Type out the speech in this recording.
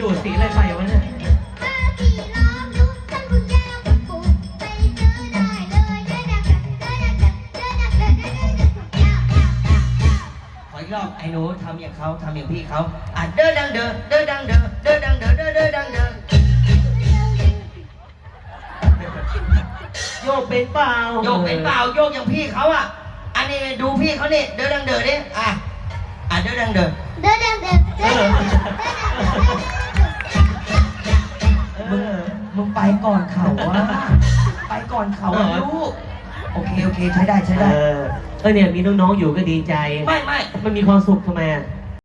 ดูสีอะไรไปวะเนี่ยขออีอบไอ้หนูทำอย่างเขาทำอย่างพี่เขาอะเด้อดังเด้อเด้อดังเด้อเด้อดังเด้อเด้อเด้อดังเด้อโยกเป็นเปล่าโยกเป็นเปล่าโยกอย่างพี่เขาอะ อันนี้ดูพี่เขาเนี่ยเด้อดังเด้อเนี่ยอะอะเด้อดังเด้อ เด้อ ก่อนเขาอะไปก่อนเขาอะลูกโอเคโอเคใช้ได้ใช้เอได้อเออเนี่ยมีน้องๆอยู่ก็ดีใจ ไม่ไม่มันมีความสุขทำไมอะ